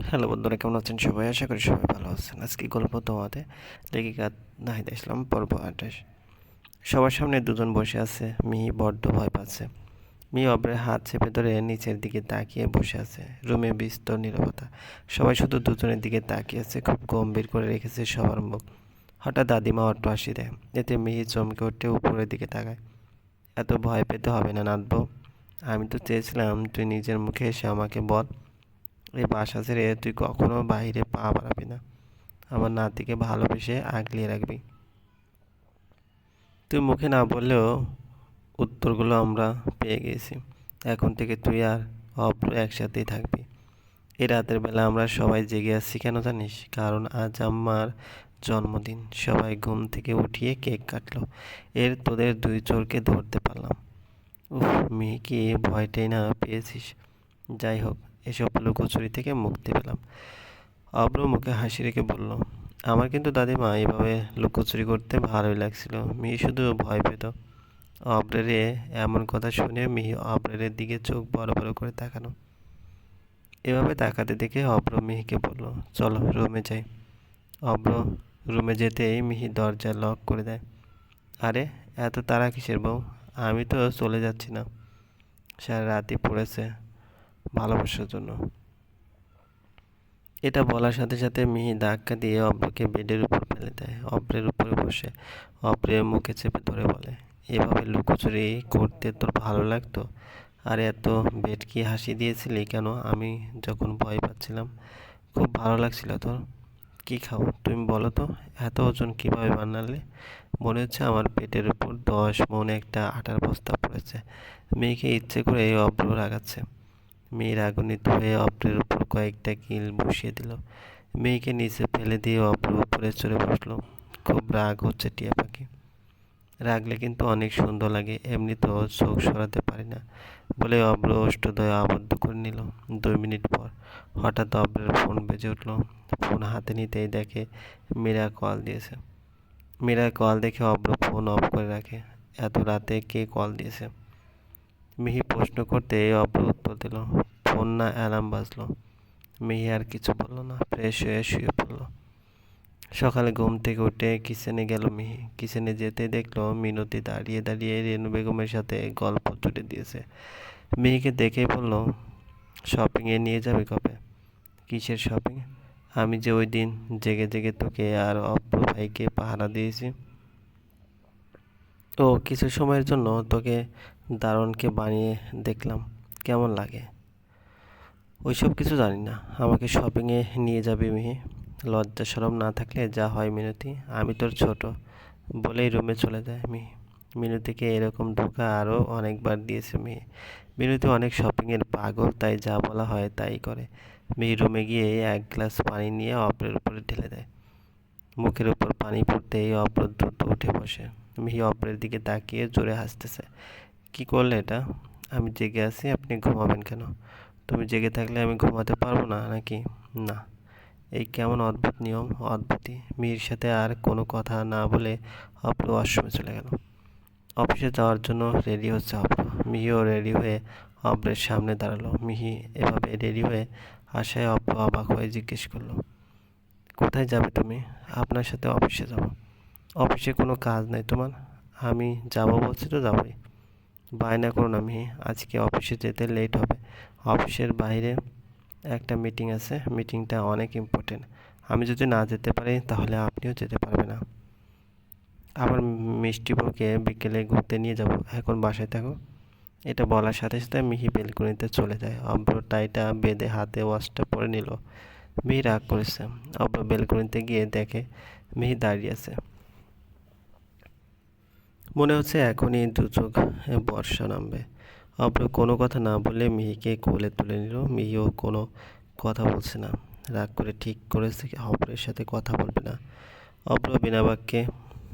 Hello বন্ধুরা, কেমন আছেন সবাই? আশা করি সবাই ভালো আছেন। আজকে গল্প তোমাদের লেখিকা নাহিদ ইসলাম, পর্ব আঠাশ। সবার সামনে দুজন বসে আছে। মিহি বড্ড ভয় পাচ্ছে। মিহি অব্রের হাত চেপে ধরে নিচের দিকে তাকিয়ে বসে আছে। রুমে বিস্তর নীরবতা। সবাই শুধু দুজনের দিকে তাকিয়ে আছে। খুব গম্ভীর করে রেখেছে সবার মুখ। হঠাৎ দাদিমা অট্ট হাসি দেয়। এতে মিহি চমকে উঠে উপরের দিকে তাকায়। এত ভয় পেতে হবে না নাথবো আমি তো চেয়েছিলাম তুই নিজের মুখে এসে আমাকে বল। এই বাসা ছেড়ে তুই কখনো বাইরে পা বাড়াবি না। আমার নাতিকে ভালোবেসে আগলিয়ে রাখবি। তুই মুখে না বললেও উত্তরগুলো আমরা পেয়ে গেছি। এখন থেকে তুই আর অপ্র একসাথেই থাকবি। এই রাতের বেলা আমরা সবাই জেগে আছি কেন জানিস? কারণ আজ আমার জন্মদিন। সবাই ঘুম থেকে উঠিয়ে কেক কাটলো। এর তোদের দুই চোরকে ধরতে পারলাম। উফ মেয়ে কি ভয়টাই না পেয়েছিস? যাই হোক এসব লুকোচুরি থেকে মুক্তি পেলাম। অব্র মুখে হাসি রেখে বলল, আমার কিন্তু দাদিমা এভাবে লুকোচুরি করতে ভালোই লাগছিল। মিহি শুধু ভয় পেত। অব্রেরে এমন কথা শুনে মিহি অব্রেরের দিকে চোখ বড় বড় করে তাকানো এভাবে তাকাতে দেখে অব্র মিহিকে বলল, চলো রুমে যাই। অব্র রুমে যেতেই মিহি দরজা লক করে দেয়। আরে, এত তারা কিসের বউ? আমি তো চলে যাচ্ছি না। সারা রাতই পড়েছে। ভালোবাসার জন্য। এটা বলার সাথে সাথে মিহি ধাক্কা দিয়ে অব্রকে বেডের উপর ফেলে দেয়। অব্রের উপরে বসে। অব্রের মুখে চেপে ধরে বলে, এভাবে লুকোচুরি করতে তোর ভালো লাগতো? আর এত বেটকি হাসি দিয়েছিলি কেন? আমি যখন ভয় পাচ্ছিলাম, খুব ভালো লাগছিল তোর। কি খাও তুমি বলো তো, এত ওজন কীভাবে বানালে? মনে হচ্ছে আমার পেটের উপর দশ মন একটা আটার বস্তা পড়েছে। মেয়েকে ইচ্ছে করে এই অব্র রাগাচ্ছে। মেয়ের আগুনে ধুয়ে অব্রের উপর কয়েকটা কিল বসিয়ে দিল। মেয়েকে নিচে ফেলে দিয়ে অব্র উপরে চড়ে বসল। খুব রাগ হচ্ছে টিয়া পাখি। রাগলে কিন্তু অনেক সুন্দর লাগে এমনি তো চোখ সরাতে পারি না বলে অব্র অষ্টদয় আবদ্ধ করে নিল। দুই মিনিট পর হঠাৎ অব্রের ফোন বেজে উঠল। ফোন হাতে নিতেই দেখে মীরা কল দিয়েছে। মীরা কল দেখে অব্র ফোন অফ করে রাখে। এত রাতে কে কল দিয়েছে? মিহি প্রশ্ন করতে অব্র উত্তর দিল, ফোন না, অ্যালার্ম বাজলো। মিহি আর কিছু বলল না, ফ্রেশ হয়ে শুয়ে পড়ল। সকালে ঘুম থেকে উঠে কিচেনে গেল মিহি। কিচেনে যেতে দেখল মিনতি দাঁড়িয়ে দাঁড়িয়ে রেনু বেগমের সাথে গল্প জুড়ে দিয়েছে। মিহিকে দেখেই বলল, শপিংয়ে নিয়ে যাবে কবে? কিসের শপিং? আমি যে ওই দিন জেগে জেগে তোকে আর অপ্র ভাইকে পাহারা দিয়েছি। ও কিছু সময়ের জন্য তোকে দারুণকে বানিয়ে দেখলাম। কেমন লাগে? ওইসব কিছু জানি না। আমাকে শপিংয়ে নিয়ে যাবে মিহি। লজ্জা সরম না থাকলে যা হয় মিনতি। আমি তোর ছোট। বলেই রুমে চলে যায় মিহি। মিনতিকে এরকম ধোকা আরও অনেকবার দিয়েছে মিহি। মিনতি অনেক শপিংয়ের পাগল, তাই যা বলা হয় তাই করে। মিহি রুমে গিয়ে এক গ্লাস পানি নিয়ে অপরের উপরে ঢেলে দেয়। মুখের উপর পানি পড়তেই অপর দ্রুত উঠে বসে। মিহি অপরের দিকে তাকিয়ে জোরে হাসতেছে। কি করলে এটা? আমি জেগে আছি, আপনি ঘুমাবেন কেন? তুমি জেগে থাকলে আমি ঘুমাতে পারব না, নাকি? না, এই কেমন অদ্ভুত নিয়ম, অদ্ভুতই। মিহির সাথে আর কোনো কথা না বলে অপ্র ওয়াশরুমে চলে গেল। অফিসে যাওয়ার জন্য রেডি হচ্ছে অপ্র। মিহিও রেডি হয়ে অপ্রের সামনে দাঁড়াল। মিহি এভাবে রেডি হয়ে আশায় অপ্র অবাক হয়ে জিজ্ঞেস করল, কোথায় যাবে তুমি? আপনার সাথে অফিসে যাব। অফিসে কোনো কাজ নাই তোমার। আমি যাব বলছি তো যাবই। বায়না না মিহি, আজকে অফিসে যেতে লেট হবে। অফিসের বাইরে একটা মিটিং আছে মিটিংটা অনেক ইম্পর্টেন্ট আমি যদি না যেতে পারি তাহলে আপনিও যেতে পারবেন না। আবার মিষ্টি বউকে বিকেলে ঘুরতে নিয়ে যাব, এখন বাসায় থাকো। এটা বলার সাথে সাথে মিহি বেলকুনিতে চলে যায়। অব্র টাইটা বেঁধে হাতে ওয়াশটা পরে নিল। মিহি রাগ করেছে। অব্র বেলকুনিতে গিয়ে দেখে মিহি দাঁড়িয়ে আছে। মনে হচ্ছে এখনই দু চোখ বর্ষা নামবে। অব্র কোনো কথা না বলে মিহিকে কোলে তুলে নিল। মিহিও কোনো কথা বলছে না। রাগ করে ঠিক করেছে অব্রের সাথে কথা বলবে না। অব্র বিনা বাক্যে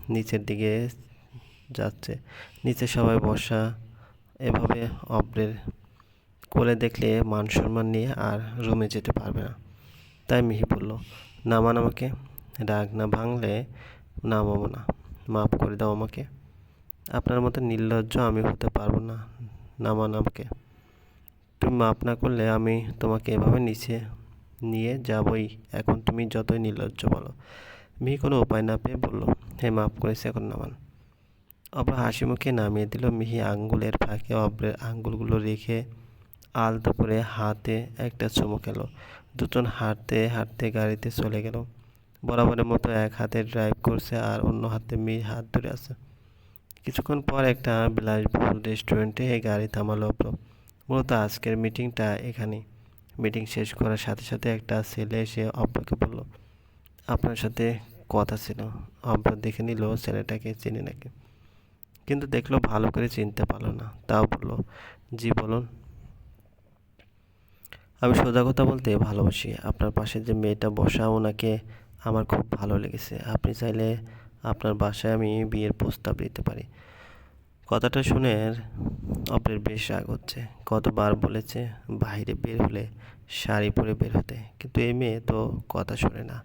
নিচের দিকে যাচ্ছে। নিচে সবাই বসা এভাবে অব্রের কোলে দেখলে মান সম্মান নিয়ে আর রুমে যেতে পারবে না। তাই মিহি বলল, নামান আমাকে, রাগ না ভাঙলে নামাবো না। মাফ করে দাও আমাকে। আপনার মতো নির্লজ্জ আমি হতে পারব না, নামান আমাকে। তুমি মাফ না করলে আমি তোমাকে এভাবে নিচে নিয়ে যাবই। এখন তুমি যতই নির্লজ্জ বলো। মি কোনো উপায় না পেয়ে বলল হ্যাঁ মাফ করেছে এখন নামান। অব্র হাসি মুখে নামিয়ে দিল মিহি আঙ্গুলের ফাঁকে অব্রের আঙ্গুলগুলো রেখে আলতো করে হাতে একটা চুমু খেলো। দুজন হাঁটতে হাঁটতে গাড়িতে চলে গেল। বরাবরের মতো এক হাতে ড্রাইভ করছে আর অন্য হাতে মিহি হাত ধরে আছে। কিছুক্ষণ পর একটা বিলাসবহুল রেস্টুরেন্টে গাড়ি থামালো মূলত আজকের মিটিংটা এখানে মিটিং শেষ করার সাথে সাথে একটা ছেলে এসে অব্রকে বলল, আপনার সাথে কথা ছিল। অব্র দেখে নিল ছেলেটাকে চিনি নাকি। কিন্তু দেখল ভালো করে চিনতে পারল না। তাও বলল, জি, বলুন। আমি সোজা কথা বলতে ভালোবাসি। আপনার পাশে যে মেয়েটা বসা, ওনাকে আমার খুব ভালো লেগেছে। আপনি চাইলে আপনার বাসায় আমি বিয়ের প্রস্তাব দিতে পারি। কথাটা শুনে অপরের বেশ রাগ হচ্ছে। কতবার বলেছে, বাইরে বের হলে শাড়ি পরে বের হতে। কিন্তু এই মেয়ে তো কথা শোনে না।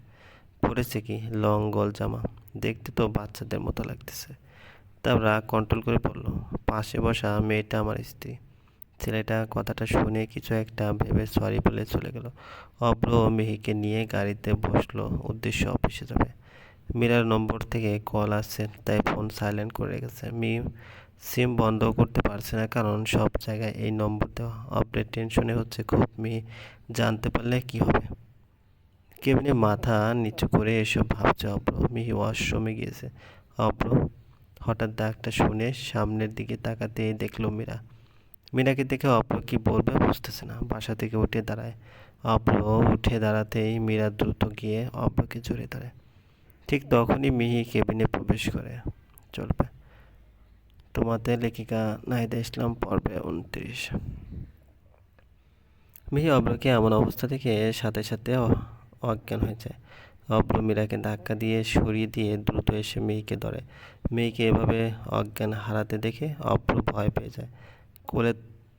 পরেছে কি? লং গল জামা। দেখতে তো বাচ্চাদের মতো লাগতেছে। তার রাগ কন্ট্রোল করে বলল, পাশে বসা মেয়েটা আমার স্ত্রী। ছেলেটা কথাটা শুনে কিছু একটা ভেবে সরি বলে চলে গেল। অব্র মেহিকে নিয়ে গাড়িতে বসল, উদ্দেশ্য অফিসে যাবে। মীরার নম্বর থেকে কল আসছে, তাই ফোন সাইলেন্ট করে রেখেছে মি, সিম বন্ধ করতে পারছে না কারণ সব জায়গায় এই নম্বর দেওয়া অব্রের টেনশনে হচ্ছে। খুব মি, জানতে পারলে কি হবে? কেবিনে মাথা নিচু করে এসব ভাবছে অব্র মিহি ওয়াশরুমে গিয়েছে। অব্র হঠাৎ ডাকটা শুনে সামনের দিকে তাকাতেই দেখল মীরা। মীরাকে দেখে অপ্র কি বলবে বুঝতেছে না, বাসা থেকে উঠে দাঁড়ায়। অপ্র উঠে দাঁড়াতেই মীরা দ্রুত গিয়ে অপ্রকে জড়িয়ে দাঁড়ায় ঠিক তখনই মিহি কেবিনে প্রবেশ করে। চলবে। তোমাদের লেখিকা নাহিদা ইসলাম, পর্বে উনত্রিশ মিহি অব্রকে এমন অবস্থা থেকে সাথে সাথে অজ্ঞান হয়ে যায়। অব্র মীরাকে ধাক্কা দিয়ে সরিয়ে দিয়ে দ্রুত এসে মেয়েকে ধরে। মেয়েকে এভাবে অজ্ঞান হারাতে দেখে অব্র ভয় পেয়ে যায়। কোলে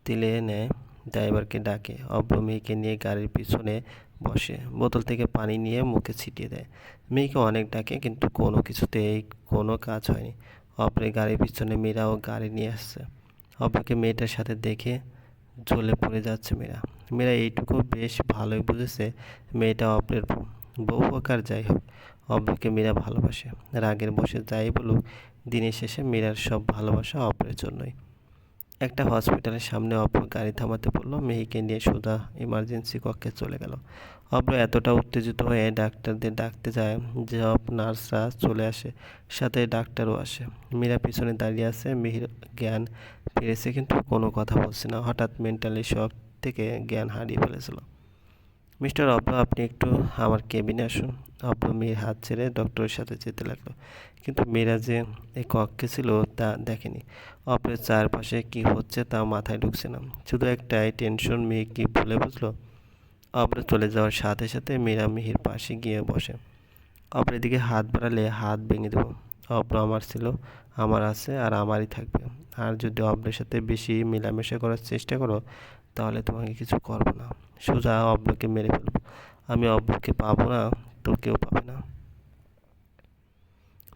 তিলে নেয় ড্রাইভারকে ডাকে। অব্র মেয়েকে নিয়ে গাড়ির পিছনে বসে, বোতল থেকে পানি নিয়ে মুখে ছিটিয়ে দেয়। মেয়েকে অনেক ডাকে, কিন্তু কোনো কিছুতেই কোনো কাজ হয়নি। অপরের গাড়ির পিছনে মেয়েরাও গাড়ি নিয়ে আসছে। অব্রকে মেয়েটার সাথে দেখে জ্বলে পড়ে যাচ্ছে মেয়েরা মেয়েরা এইটুকু বেশ ভালোই বুঝেছে মেয়েটা অব্রের বউ। হোক আর যাই হোক অব্রকে মীরা ভালোবাসে। রাগের বসে যাই বলুক, দিনের শেষে মীরার সব ভালোবাসা অপরের জন্যই। একটা হসপিটালের সামনে অব্র গাড়ি থামাতে বলল মেহিকে নিয়ে সুধা ইমার্জেন্সি কক্ষে চলে গেল। অব্র এতটা উত্তেজিত হয়ে ডাক্তারদের ডাকতে যায় যে সব নার্সরা চলে আসে, সাথে ডাক্তারও আসে। মীরা পিছনে দাঁড়িয়ে আছে, মিহির জ্ঞান ফিরেছে, কিন্তু কোনো কথা বলছে না। হঠাৎ মেন্টালি শক থেকে জ্ঞান হারিয়ে ফেলেছিল। মিস্টার অব্র আপনি একটু আমার কেবিনে আসুন। অব্র মেয়ের হাত ছেড়ে ডক্টরের সাথে যেতে লাগল। কিন্তু মেয়েরা যে এই কক্ষে ছিল তা দেখেনি। অপরের চারপাশে কি হচ্ছে তা মাথায় ঢুকছে না। শুধু একটাই টেনশন মেয়ে কি ভুলে বুঝলো? অপরে চলে যাওয়ার সাথে সাথে মেয়েরা মিহির পাশে গিয়ে বসে। অপরের দিকে হাত বাড়ালে হাত ভেঙে দেবো। অব্র আমার ছিল, আমার আছে আর আমারই থাকবে। আর যদি অব্রের সাথে বেশি মেলামেশা করার চেষ্টা করো, তাহলে তোমাকে কিছু করব না। সোজা অব্যকে মেরে ফেলব। আমি অব্যকে পাবো না, তো কেউ পাবে না।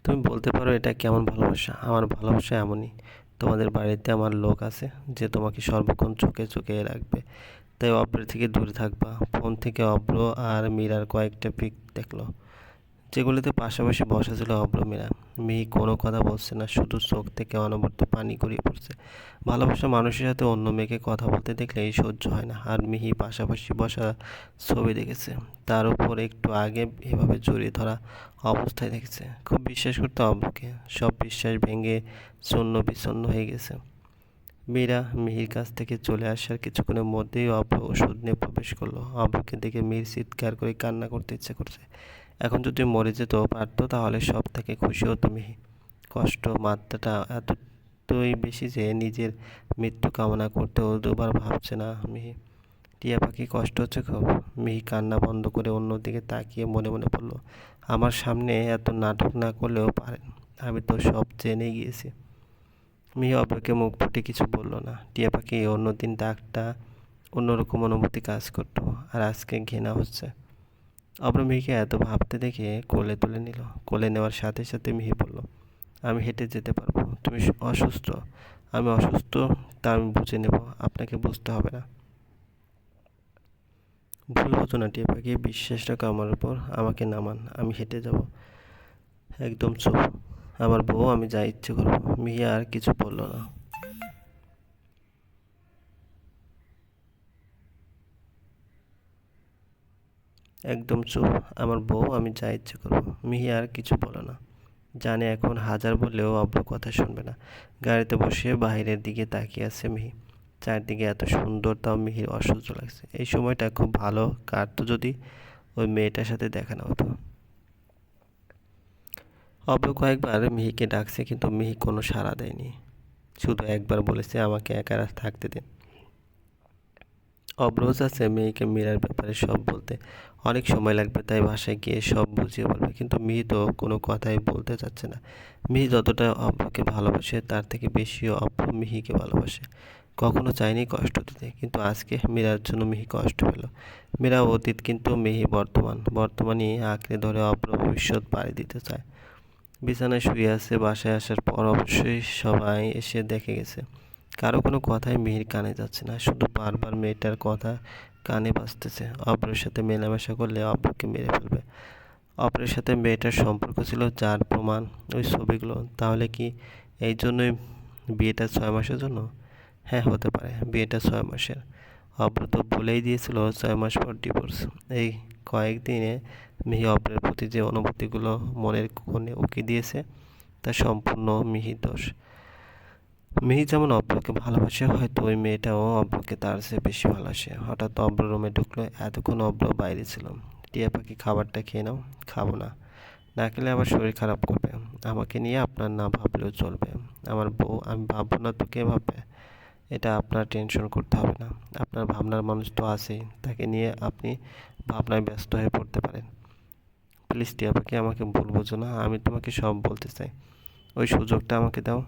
তুমি বলতে পারো এটা কেমন ভালোবাসা? আমার ভালোবাসা এমনই। তোমাদের বাড়িতে আমার লোক আছে যে তোমাকে সর্বক্ষণ চোখে চোখে রাখবে। তাই অব্রের থেকে দূরে থাকবা। ফোন থেকে অব্র আর মীরার কয়েকটা পিক দেখল। যেগুলিতে পাশাপাশি বসা ছিল অব্র মীরা মেয়ে কোনো কথা বলছে না, শুধু চোখ থেকে অনবরত পানি গড়িয়ে পড়ছে। ভালোবাসা মানুষের সাথে অন্য মেয়েকে কথা বলতে দেখলে এই সহ্য হয় না। আর মিহি পাশাপাশি বসা ছবি দেখেছে। তার উপর একটু আগে এভাবে জড়িয়ে ধরা অবস্থায় দেখেছে। খুব বিশ্বাস করতে অব্রকে। সব বিশ্বাস ভেঙে শূন্য বিচ্ছন্ন হয়ে গেছে। মীরা মিহির কাছ থেকে চলে আসার কিছুক্ষণের মধ্যেই অব্র ওষুধ নিয়ে প্রবেশ করল। অব্রকে দেখে মিহির চিৎকার করে কান্না করতে ইচ্ছে করছে। এখন যদি মরে যেত পারতো, তাহলে সব থেকে খুশি হতো মিহি। কষ্ট, মাত্রাটা এতটাই বেশি যে নিজের মৃত্যু কামনা করতেও দুবার ভাবছে না মিহি। টিয়া পাখি কষ্ট হচ্ছে খুব। মিহি কান্না বন্ধ করে অন্যদিকে তাকিয়ে মনে মনে বলল, আমার সামনে এত নাটক না করলেও পারেন, আমি তো সব জেনে গিয়েছি। মিহি অব্রকে মুখ ফুটে কিছু বলল না। টিয়া পাখি অন্যদিন ডাকটা অন্যরকম অনুভূতি কাজ করতো, আর আজকে ঘৃণা হচ্ছে। অব্র মিহিকে এত ভাবতে দেখে কোলে তুলে নিল। কোলে নেওয়ার সাথে সাথে মিহি বলল, আমি হেঁটে যেতে পারব। তুমি অসুস্থ। আমি অসুস্থ, তা আমি বুঝে নেব। আপনাকে বুঝতে হবে না। ভুল হতো না টিয়া পাখি বিশ্বাস রাখো আমার উপর। আমাকে নামান, আমি হেঁটে যাব। একদম চুপ। আমার বউ, আমি যা ইচ্ছে করব। মিহি আর কিছু বলল না। একদম চুপ। আমার বউ, আমি যা ইচ্ছে করব। মিহি আর কিছু বলো না। জানে এখন হাজার বললেও অব্র কথা শুনবে না। গাড়িতে বসে বাইরের দিকে তাকিয়ে আছে মিহি। চারদিকে এত সুন্দর, তাও মিহির অসহ্য লাগছে। এই সময়টা খুব ভালো কাটতো যদি ওই মেয়েটার সাথে দেখা না হতো। অব্র কয়েকবার মিহিকে ডাকছে, কিন্তু মিহি কোনো সাড়া দেয়নি। শুধু একবার বলেছে, আমাকে একা থাকতে দিন। অব্রোজ আছে মেয়েকে মীরার ব্যাপারে সব বলতে। অনেক সময় লাগবে তাই বাসায় গিয়ে সব বুঝিয়ে বলবে, কিন্তু মিহি তো কোনো কথাই বলতে চাচ্ছে না। মিহি যতটা অব্রকে ভালোবাসে, তার থেকে বেশিও অব্র মিহিকে ভালোবাসে। কখনো চাইনি কষ্ট দিতে, কিন্তু আজকে মীরার জন্য মিহি কষ্ট পেল। মীরা অতীত কিন্তু মিহি বর্তমান। বর্তমানই আঁকড়ে ধরে অব্র ভবিষ্যৎ পাড়ি দিতে চায়। বিছানায় শুয়ে আছে, বাসায় আসার পর অবশ্যই সবাই এসে দেখে গেছে। কারও কোনো কথাই মিহির কানে যাচ্ছে না, শুধু বারবার মেয়েটার কথা কানে বাজতেছে। অপরের সাথে মেলামেশা করলে অপরকে মেরে ফেলবে। অপরের সাথে মেয়েটার সম্পর্ক ছিল যার প্রমাণ ওই ছবিগুলো। তাহলে কি এই জন্যই বিয়েটা ছয় মাসের জন্য? হ্যাঁ হতে পারে, বিয়েটা ছয় মাসের। অপর তো বলেই দিয়েছিল ছয় মাস পর ডিভোর্স এই কয়েকদিনে মিহি অপরের প্রতি যে অনুভূতিগুলো মনের কোণে উকি দিয়েছে, তা সম্পূর্ণ মিহির দোষ। মিহি যেমন অব্রকে ভালোবাসে, হয়তো ওই মেয়েটাও অব্রকে তার চেয়ে বেশি ভালোবাসে। হঠাৎ অব্র রুমে ঢুকলো, এতক্ষণ অব্র বাইরে ছিল। টিয়া পাখি, খাবারটা খেয়ে নাও, খাব না। না খেলে আবার শরীর খারাপ করবে। আমাকে নিয়ে আপনার না ভাবলেও চলবে। আমার বউ, আমি ভাববো না তো কে ভাববে? এটা আপনার টেনশন করতে হবে না। আপনার ভাবনার মানুষ তো আছেই। তাকে নিয়ে আপনি ভাবনায় ব্যস্ত হয়ে পড়তে পারেন। প্লিজ টিয়া পাখি, আমাকে ভুল বোঝো না। আমি তোমাকে সব বলতে চাই। ওই সুযোগটা আমাকে দাও।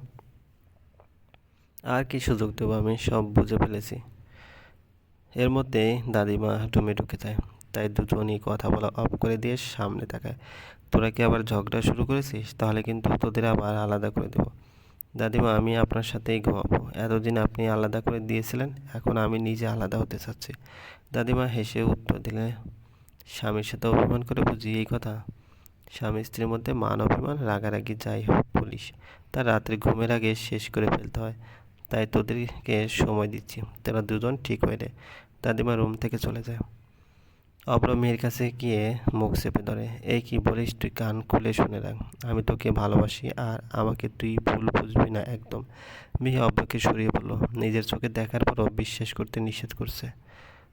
আর কি সুযোগ দেবো আমি, সব বুঝে ফেলেছি। এর মধ্যেই দাদিমা রুমে ঢুকে যায়। তাই দুজনই কথা বলা অফ করে দিয়ে সামনে তাকায়। তোরা কি আবার ঝগড়া শুরু করেছিস? তাহলে কিন্তু তোদের আবার আলাদা করে দেব। দাদিমা, আমি আপনার সাথেই ঘুমাবো। এতদিন আপনি আলাদা করে দিয়েছিলেন, এখন আমি নিজে আলাদা হতে চাচ্ছি। দাদিমা হেসে উত্তর দিলে, স্বামীর সাথে অভিমান করে বুঝি এই কথা? স্বামী স্ত্রীর মধ্যে মান অভিমান রাগারাগি যাই হোক, পুলিশ। তার রাত্রে ঘুমের আগে শেষ করে ফেলতে হয়। তাই তোদেরকে সময় দিচ্ছি। তারা দুজন ঠিক হয়ে রে দাদিমা রুম থেকে চলে যায়। অপর মেয়ের কাছে গিয়ে মুখ চেপে ধরে, এই কি বলিস তুই কান খুলে শুনে রাখ। আমি তোকে ভালোবাসি আর আমাকে তুই ভুল বুঝবি না একদম। মেয়ে অব্রকে সরিয়ে বলল, নিজের চোখে দেখার পরও বিশ্বাস করতে নিষেধ করছে।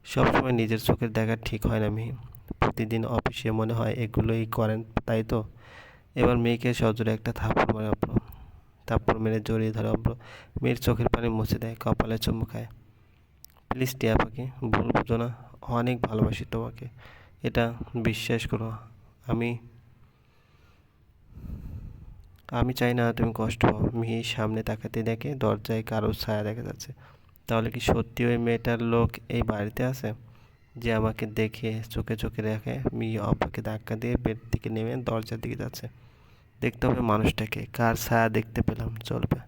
সবসময় নিজের চোখের দেখা ঠিক হয় না মেয়ে প্রতিদিন অফিসে মনে হয় এগুলোই করেন, তাই তো? এবার মেয়েকে সজোরে একটা থাপ্পড় মারে অব্র থাপ্পড় মেরে জড়িয়ে ধরে অব্র মেয়ের চোখের পানি মুছে দেয় কপালে চুমু খায়। প্লিজ টিয়া পাখি, ভুল বুঝো না। অনেক ভালোবাসি তোমাকে। এটা বিশ্বাস করো। আমি আমি চাই না তুমি কষ্ট পাও। মিহি সামনে তাকাতে দেখে দরজায় কারোর ছায়া দেখা যাচ্ছে। তাহলে কি সত্যি ওই মেয়েটার লোক এই বাড়িতে আছে? যে আমাকে দেখে, চোখে চোখে রেখে মিহি অব্বাকে ধাক্কা দিয়ে বেড থেকে নেমে দরজার দিকে যাচ্ছে। দেখতে হবে মানুষটাকে কার ছায়া দেখতে পেলাম চলবে।